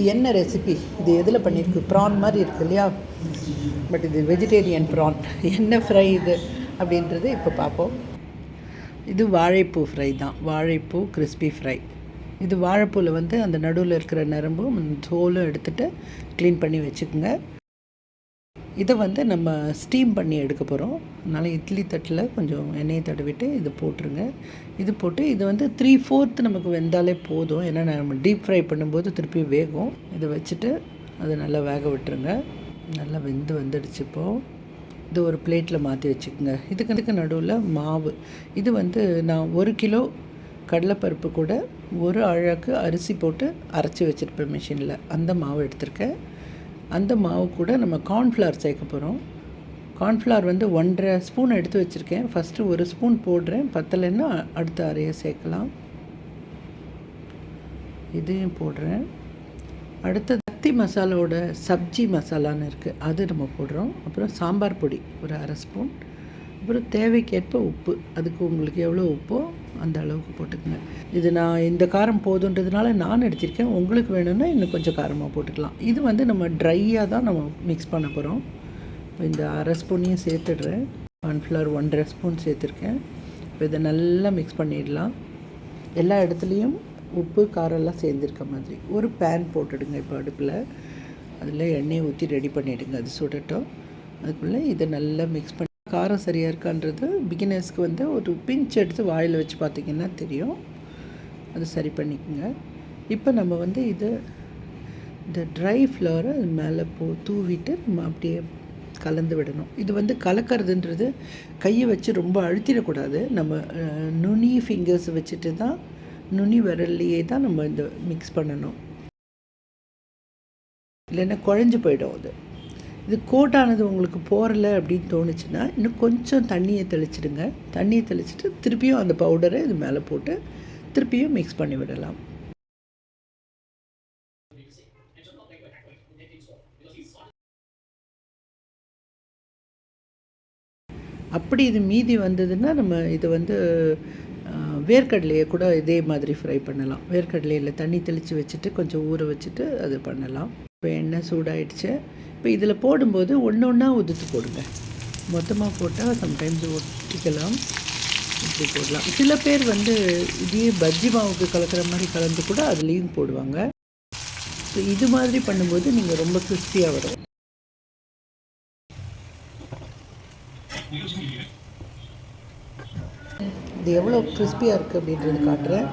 இது என்ன ரெசிபி இது எதில் பண்ணியிருக்கு ப்ரான் மாதிரி இருக்கு இல்லையா? பட் இது வெஜிடேரியன் ப்ரான் என்ன ஃப்ரை இது? அப்படின்றது இப்போ பார்ப்போம் இது வாழைப்பூ ஃப்ரை தான். வாழைப்பூ கிறிஸ்பி ஃப்ரை இது வாழைப்பூவில் வந்து அந்த நடுவில் இருக்கிற நரம்பும் தோலும் எடுத்துகிட்டு க்ளீன் பண்ணி வச்சுக்கோங்க. இதை வந்து நம்ம ஸ்டீம் பண்ணி எடுக்க போகிறோம் அதனால் இட்லி தட்டில் கொஞ்சம் எண்ணெயை தடவிட்டு இது போட்டுருங்க. இது போட்டு இது வந்து த்ரீ ஃபோர்த்து நமக்கு வெந்தாலே போதும். ஏன்னா நம்ம டீப் ஃப்ரை பண்ணும்போது திருப்பி வேகும். இதை வச்சுட்டு அதை நல்லா வேக விட்டுருங்க. நல்லா வெந்து வந்துடுச்சு இப்போது இது ஒரு பிளேட்டில் மாற்றி வச்சுக்கோங்க. இதுக்கு இதுக்கு நடுவில் மாவு. இது வந்து நான் ஒரு கிலோ கடலைப்பருப்பு கூட ஒரு அழகு அரிசி போட்டு அரைச்சி வச்சுருப்பேன் மிஷினில் அந்த மாவு எடுத்திருக்கேன். அந்த மாவு கூட நம்ம கார்ன்ஃப்ளவர் சேர்க்க போகிறோம் கார்ன்ஃப்ளவர் வந்து ஒன்றரை ஸ்பூன் எடுத்து வச்சுருக்கேன். ஃபஸ்ட்டு ஒரு ஸ்பூன் போடுறேன். பத்தலைன்னா அடுத்த அரையை சேர்க்கலாம். இதையும் போடுறேன். அடுத்தது கத்தி மசாலாவோட சப்ஜி மசாலான்னு இருக்குது அது நம்ம போடுறோம். அப்புறம் சாம்பார் பொடி ஒரு அரை ஸ்பூன் அப்புறம் தேவைக்கேற்ப உப்பு. அதுக்கு உங்களுக்கு எவ்வளோ உப்போ அந்த அளவுக்கு போட்டுக்கங்க. இது நான் இந்த காரம் போதுன்றதுனால நான் எடுத்திருக்கேன். உங்களுக்கு வேணும்னா இன்னும் கொஞ்சம் காரமாக போட்டுக்கலாம். இது வந்து நம்ம ட்ரையாக தான் நம்ம மிக்ஸ் பண்ண போகிறோம் இப்போ இந்த அரை ஸ்பூனையும் சேர்த்துடுறேன். கார்ன்ஃப்ளவர் ஒன்றரை ஸ்பூன் சேர்த்துருக்கேன். இப்போ இதை நல்லா மிக்ஸ் பண்ணிடலாம். எல்லா இடத்துலையும் உப்பு காரெல்லாம் சேர்ந்துருக்க மாதிரி. ஒரு பேன் போட்டுடுங்க இப்போ அடுப்பில். அதில் எண்ணெயை ஊற்றி ரெடி பண்ணிவிடுங்க அது சுடட்டும். அதுக்குள்ளே இதை நல்லா மிக்ஸ் பண்ணி காரம் சரியாக இருக்கான்றது பிகினர்ஸ்க்கு வந்து ஒரு பிஞ்ச் எடுத்து வாயில் வச்சு பார்த்திங்கன்னா தெரியும். அது சரி பண்ணிக்கோங்க. இப்போ நம்ம வந்து இது இந்த ட்ரை ஃப்ளவரை அது மேலே போ தூவிட்டு நம்ம அப்படியே கலந்து விடணும். இது வந்து கலக்கிறதுன்றது கையை வச்சு ரொம்ப அழுத்திடக்கூடாது. நம்ம நுனி ஃபிங்கர்ஸ் வச்சுட்டு தான் நுனி விரல்லையே தான் நம்ம இந்த மிக்ஸ் பண்ணணும். இல்லைன்னா குழஞ்சு போயிடும் அது. இது கோட்டானது உங்களுக்கு போரல அப்படின்னு தோணுச்சுன்னா இன்னும் கொஞ்சம் தண்ணியை தெளிச்சிடுங்க. தண்ணியை தெளிச்சிட்டு திருப்பியும் அந்த பவுடரை இது மேலே போட்டு திருப்பியும் மிக்ஸ் பண்ணி விடலாம். அப்படி இது மீதி வந்ததுன்னா நம்ம இது வந்து வேர்க்கடலையை கூட இதே மாதிரி ஃப்ரை பண்ணலாம். வேர்க்கடலையில் தண்ணி தெளித்து வச்சுட்டு கொஞ்சம் ஊற வச்சுட்டு அது பண்ணலாம். இப்போ எண்ணெய் சூடாயிடுச்சு. இப்போ இதில் போடும்போது ஒன்று ஒன்றா உதுத்து போடுங்க. மொத்தமாக போட்டால் சம்டைம்ஸ் ஒட்டிக்கலாம். இப்படி போடலாம். சில பேர் வந்து இதையே பஜ்ஜி மாவுக்கு கலக்கிற மாதிரி கலந்து கூட அதுலேயும் போடுவாங்க. ஸோ இது மாதிரி பண்ணும்போது நீங்கள் ரொம்ப கிறிஸ்பியாக வரும். இது எவ்வளோ கிறிஸ்பியாக இருக்குது அப்படின்றது காட்டுறேன்.